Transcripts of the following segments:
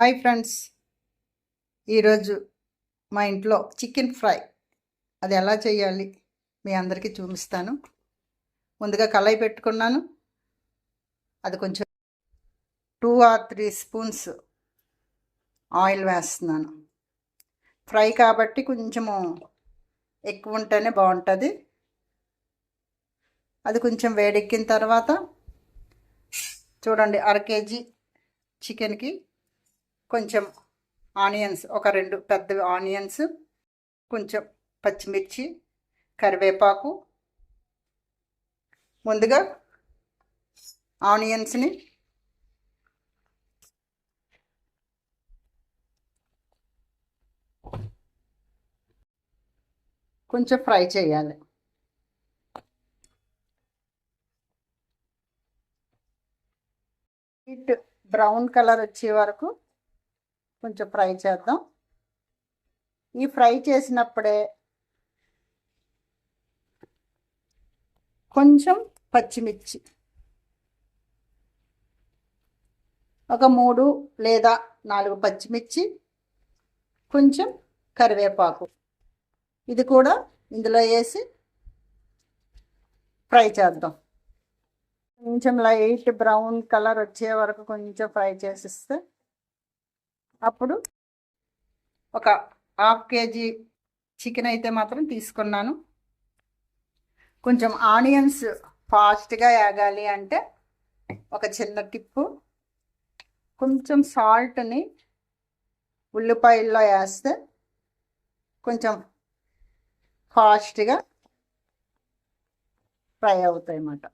Hi friends. ఈరోజు మా ఇంట్లో చికెన్ ఫ్రై. అది ఎలా చేయాలి మీ అందరికీ చూపిస్తాను. ముందుగా కళాయి పెట్టుకున్నాను. అది కొంచెం two or three spoons oil వేస్తున్నాను. ఫ్రై కాబట్టి కొంచెము ఎక్కువ ఉంటేనే బాగుంటుంది. అది కొంచెం వేడెక్కిన తర్వాత చూడండి అర కేజీ చికెన్కి కొంచెం ఆనియన్స్ ఒక రెండు పెద్ద ఆనియన్స్ కొంచెం పచ్చిమిర్చి కరివేపాకు. ముందుగా ఆనియన్స్ని కొంచెం ఫ్రై చేయాలి. హీట్ బ్రౌన్ కలర్ వచ్చే వరకు కొంచెం ఫ్రై చేద్దాం. ఈ ఫ్రై చేసినప్పుడే కొంచెం పచ్చిమిర్చి. ఒక మూడు లేదా నాలుగు పచ్చిమిర్చి కొంచెం కరివేపాకు. ఇది కూడా ఇందులో వేసి ఫ్రై చేద్దాం. కొంచెం లైట్ బ్రౌన్ కలర్ వచ్చే వరకు కొంచెం ఫ్రై చేసిస్తే అప్పుడు ఒక హాఫ్ కేజీ చికెన్ అయితే మాత్రం తీసుకున్నాను. కొంచెం ఆనియన్స్ ఫాస్ట్గా వేగాలి అంటే ఒక చిన్న టిప్పు. కొంచెం సాల్ట్ని ఉల్లిపాయల్లో వేస్తే కొంచెం ఫాస్ట్గా ఫ్రై అవుతాయి అన్నమాట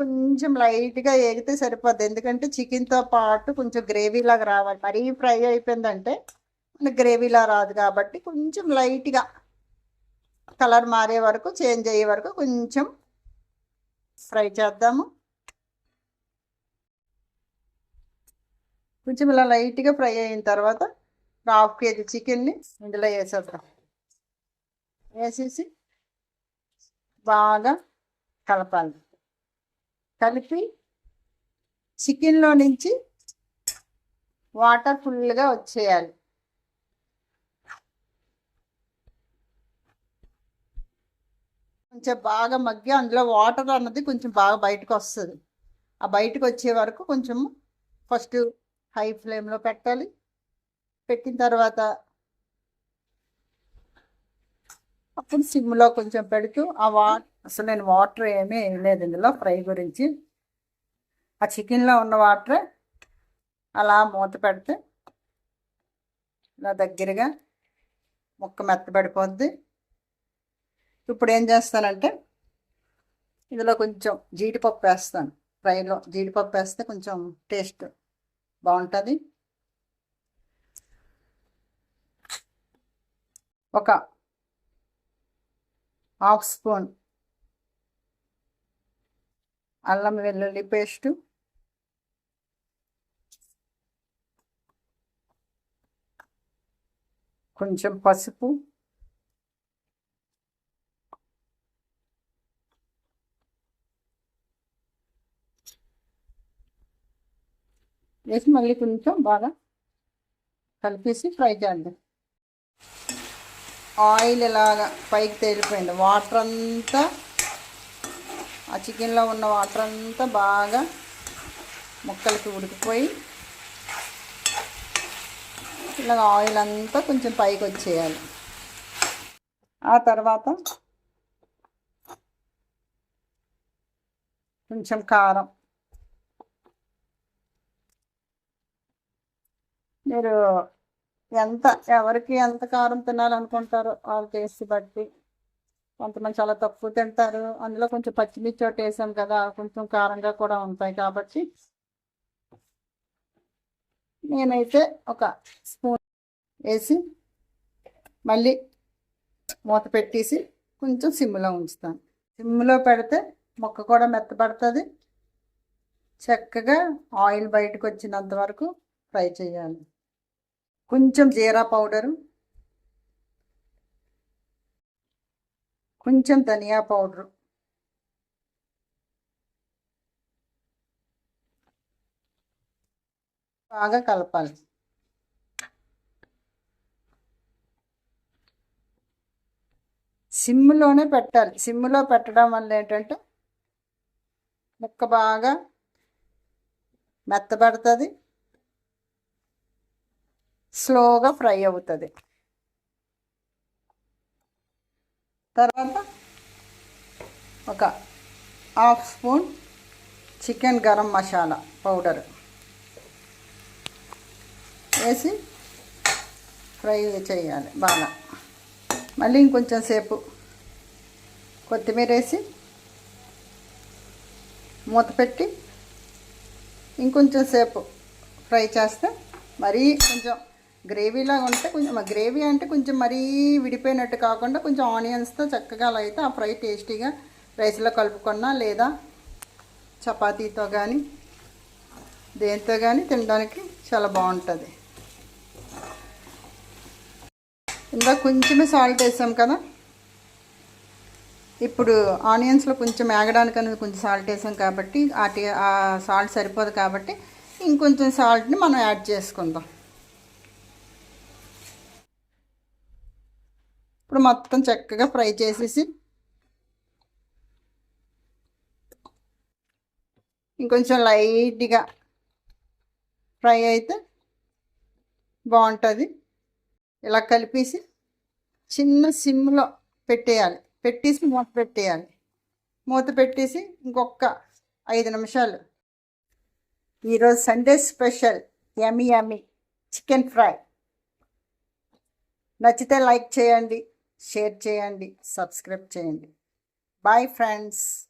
కొంచెం లైట్గా ఏగితే సరిపోద్ది. ఎందుకంటే చికెన్తో పాటు కొంచెం గ్రేవీలాగా రావాలి. మరీ ఫ్రై అయిపోయిందంటే మనకి గ్రేవీలా రాదు కాబట్టి కొంచెం లైట్గా కలర్ మారే వరకు చేంజ్ అయ్యే వరకు కొంచెం ఫ్రై చేద్దాము. కొంచెం ఇలా లైట్గా ఫ్రై అయిన తర్వాత హాఫ్ కేజీ చికెన్ని ఇందులో వేసేద్దాం. వేసేసి బాగా కలపాలి. కలిపి చికెన్లో నుంచి వాటర్ ఫుల్గా వచ్చేయాలి. కొంచెం బాగా మగ్గి అందులో వాటర్ అన్నది కొంచెం బాగా బయటకు వస్తుంది. ఆ బయటకు వచ్చే వరకు కొంచెం ఫస్ట్ హై ఫ్లేమ్లో పెట్టాలి. పెట్టిన తర్వాత అప్పుడు సిమ్లో కొంచెం పెడుతూ ఆ వా అసలు నేను వాటర్ ఏమీ వేయలేదు ఇందులో ఫ్రై గురించి. ఆ చికెన్లో ఉన్న వాటర్ అలా మూత పెడితే ఇలా దగ్గరగా ముక్క మెత్తబడిపోద్ది. ఇప్పుడు ఏం చేస్తానంటే ఇందులో కొంచెం జీడిపప్పు వేస్తాను. ఫ్రైలో జీడిపప్పు వేస్తే కొంచెం టేస్ట్ బాగుంటుంది. ఒక హాఫ్ స్పూన్ అల్లం వెల్లుల్లి పేస్టు. కొంచెం పసుపు. వేసి మళ్ళీ కొంచెం బాగా కలిపేసి ఫ్రై చేద్దాం. ఆయిల్ ఇలాగా పైకి తేలిపోయింది. వాటర్ అంతా ఆ చికెన్లో ఉన్న వాటర్ అంతా బాగా ముక్కలకి ఉడికిపోయి ఇలాగ ఆయిల్ అంతా కొంచెం పైకి వచ్చేయాలి. ఆ తర్వాత కొంచెం కారం. మీరు ఎంత ఎవరికి ఎంత కారం తినాలనుకుంటారో వాళ్ళ టేస్ట్ బట్టి. కొంతమంది చాలా తక్కువ తింటారు. అందులో కొంచెం పచ్చిమిర్చి ఒకటి వేసాం కదా కొంచెం కారంగా కూడా ఉంటాయి కాబట్టి. నేనైతే ఒక స్పూన్ వేసి మళ్ళీ మూత పెట్టేసి కొంచెం సిమ్లో ఉంచుతాను. సిమ్లో పెడితే మొక్క కూడా మెత్తపడుతుంది చక్కగా ఆయిల్ బయటకు వచ్చినంత వరకు ఫ్రై చేయాలి. కొంచెం జీరా పౌడరు కొంచెం ధనియా పౌడరు బాగా కలపాలి. సిమ్లోనే పెట్టాలి. సిమ్లో పెట్టడం వల్ల ఏంటంటే ముక్క బాగా మెత్తబడుతుంది. స్లోగా ఫ్రై అవుతుంది. తర్వాత ఒక half spoon chicken garam masala powder వేసి ఫ్రై చేయాలి బాగా. మళ్ళీ ఇంకొంచెం సేపు కొత్తిమీర వేసి మూత పెట్టి ఇంకొంచెం సేపు ఫ్రై చేస్తే మరీ కొంచెం గ్రేవీలాగా ఉంటే కొంచెం గ్రేవీ అంటే కొంచెం మరీ విడిపోయినట్టు కాకుండా కొంచెం ఆనియన్స్తో చక్కగా అలా అయితే ఆ ఫ్రై టేస్టీగా రైస్లో కలుపుకున్నా లేదా చపాతీతో కానీ దేంతో కానీ తినడానికి చాలా బాగుంటుంది. ఇందా కొంచెమే సాల్ట్ వేసాం కదా? ఇప్పుడు ఆనియన్స్లో కొంచెం వేగడానికి అనేది కొంచెం సాల్ట్ వేసాం కాబట్టి ఆ సాల్ట్ సరిపోదు కాబట్టి ఇంకొంచెం సాల్ట్ని మనం యాడ్ చేసుకుందాం. ఇప్పుడు మొత్తం చక్కగా ఫ్రై చేసేసి ఇంకొంచెం లైట్గా ఫ్రై అయితే బాగుంటుంది. ఇలా కలిపేసి చిన్న సిమ్లో పెట్టేయాలి. పెట్టేసి మూత పెట్టేయాలి. మూత పెట్టేసి ఇంకొక ఐదు నిమిషాలు. ఈరోజు Sunday special yummy yummy chicken fry. నచ్చితే లైక్ చేయండి. షేర్ చేయండి సబ్స్క్రైబ్ చేయండి. Bye friends